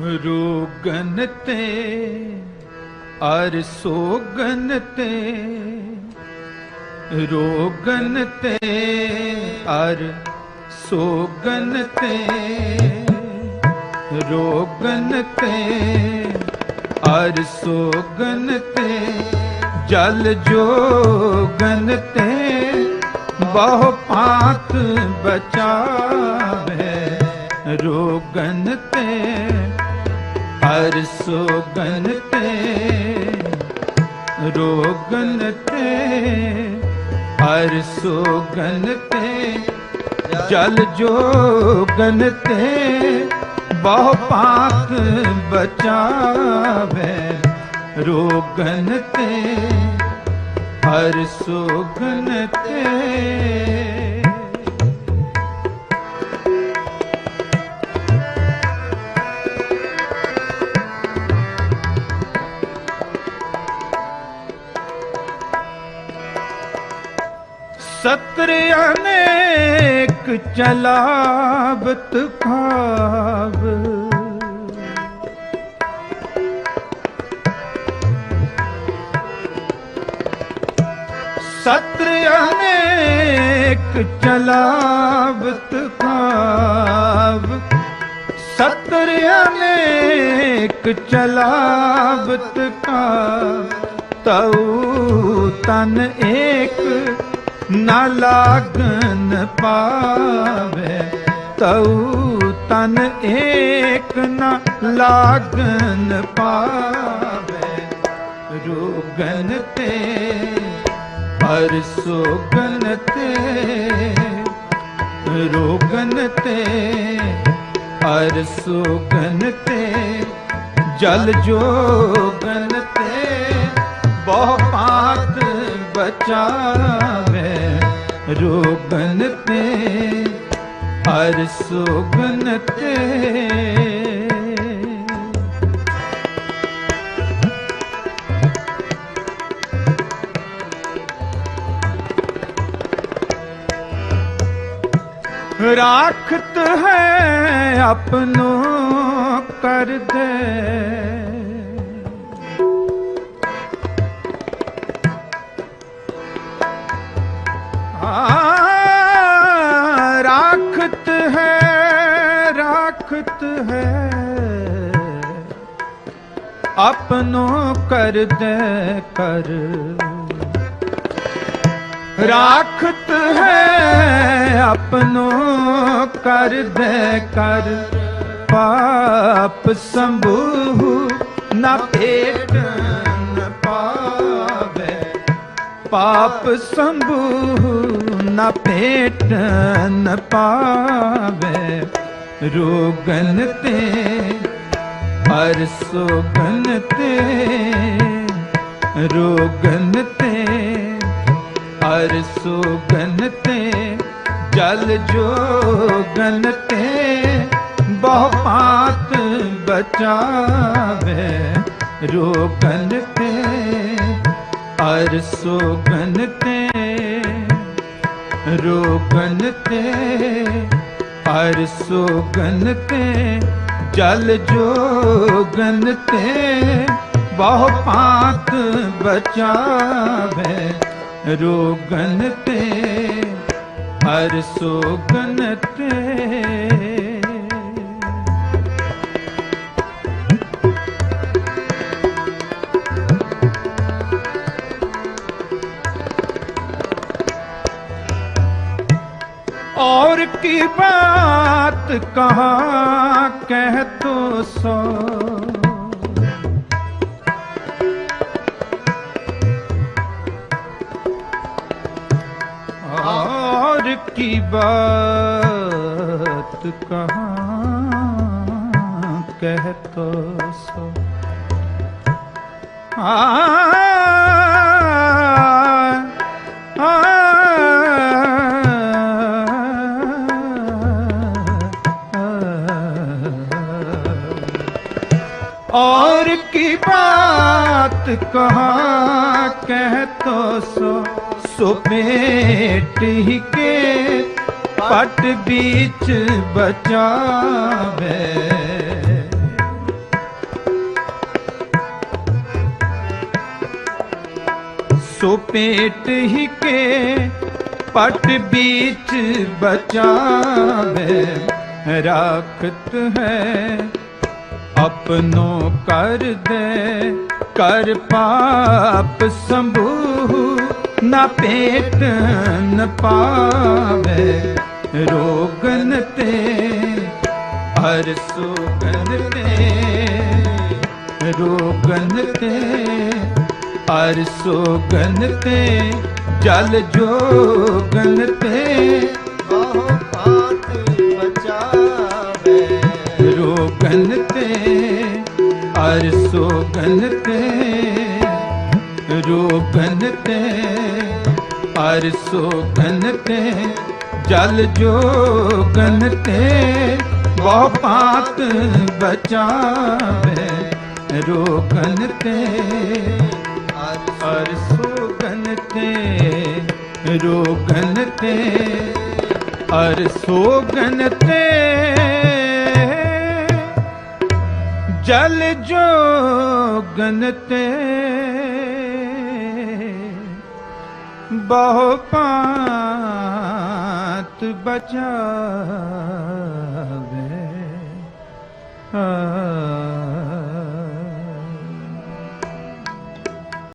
ਰੋਗਨ ਤੇ, ਅਰ ਸੋਗਨ ਤੇ। ਰੋਗਨ ਤੇ, ਅਰ ਸੋਗਨ ਤੇ। ਰੋਗਨ ਤੇ, ਅਰ ਸੋਗਨ ਤੇ। ਜਲ ਜੋਗਨ ਤੇ, ਬਹੁ ਪਾਤ ਬਚਾਵੇ। ਰੋਗਨ ਹਰ ਸੋਗਨ ਤੇ, ਰੋਗਨ ਤੇ, ਹਰ ਸੋਗਨ ਤੇ, ਜਲ ਜੋਗਨ ਤੇ, ਬਹੁ ਪਾਤ ਬਚਾਵੇ ਰੋਗਨ ਤੇ, ਹਰ ਸੋਗਨ ਤੇ। ਸਤਰ ਅਨੇਕ ਚਲਾਵਤ ਖਾਵ। ਸਤਰ ਅਨੇਕ ਚਲਾਵਤ ਖਾਵ। ਸਤਰ ਅਨੇਕ ਚਲਾਵਤ ਕਾ ਤਉ ਤਨ ਏਕ ਨਾ ਲਾਗਨ ਪਾਵੇ, ਤਉ ਤਨ ਏਕ ਨਾ ਲਾਗਨ ਪਾਵੇ। ਰੋਗਨ ਤੇ, ਹਰ ਸੋਗਨ ਤੇ, ਰੋਗਨ ਤੇ, ਹਰ ਸੋਗਨ ਤੇ, ਜਲ ਜੋਗਨ ਤੇ, ਬਹੁ ਪਾਤ ਬਚਾਵੇ ਰੋਗਨ ਤੇ ਹਰ ਸੋਗਨ ਤੇ। ਰਾਖਤ ਹੈ ਆਪਨੋ ਕਰ ਦੇ ਆਪਨੋ ਕਰ ਦੇ ਕਰ। ਰਾਖਤ ਹੈ ਆਪਨੋ ਕਰ ਦੇ ਕਰ। ਪਾਪ ਸੰਭੂ ਨਾ ਭੇਟ ਪਾਵੇ। ਪਾਪ ਸੰਭੂ ਨਾ ਭੇਟ ਨ ਪਾਵੇ। ਰੋਗਨ ਤੇ ਹਰ ਸੋਗਨ ਤੇ, ਰੋਗਨ ਤੇ। ਹਰ ਸੋਗਨ ਤੇ, ਜਲ ਜੋਗਨ ਤੇ। ਬਹੁ ਪਾਤ ਬਚਾਵੇ ਰੋਗਨ ਤੇ। ਹਰ ਸੋਗਨ ਤੇ, ਰੋਗਨ ਤੇ। ਹਰ ਸੋਗਨ ਤੇ ਜਲ ਜੋਗਨ ਤੇ ਬਹੁ ਪਾਤ ਬਚਾਵੇ ਰੋਗਨ ਤੇ ਹਰ ਸੋਗਨ ਤੇ। और की बात कहाँ कह तो सो और की बात कहाँ कह तो सो आ, और की बात कहाँ कह तो सो सुपेट ही के पट बीच बचावे सुपेट ही के पट बीच बचावे राखत है ਆਪਣੋ ਕਰ ਦੇ ਕਰ ਪਾਪ ਸੰਭੂ ਨਾ ਪੇਟ ਨ ਪਾਵੇ ਰੋਗਨ ਤੇ ਹਰ ਸੁਗਨ ਤੇ ਰੋਗਨ ਤੇ ਹਰ ਸੁਗਨ ਤੇ ਜਲ ਜੋਗਨ ਤੇ ਰੋਗਨ ਤੇ ਹਰ ਸੋਗਨ ਤੇ ਰੋਗਨ ਤੇ ਹਰ ਸੋਗਨ ਤੇ ਜਲ ਜੋਗਨ ਤੇ ਬਹੁ ਪਾਤ ਬਚਾਵੇ ਰੋਗਨ ਤੇ ਹਰ ਸੋਗਨ ਤੇ ਰੋਗਨ ਤੇ ਹਰ ਸੋਗਨ ਤੇ ਜਲ ਜੋਗਨ ਤੇ ਬਹੁ ਪਾਤ ਬਚਾਵੇ। ਆ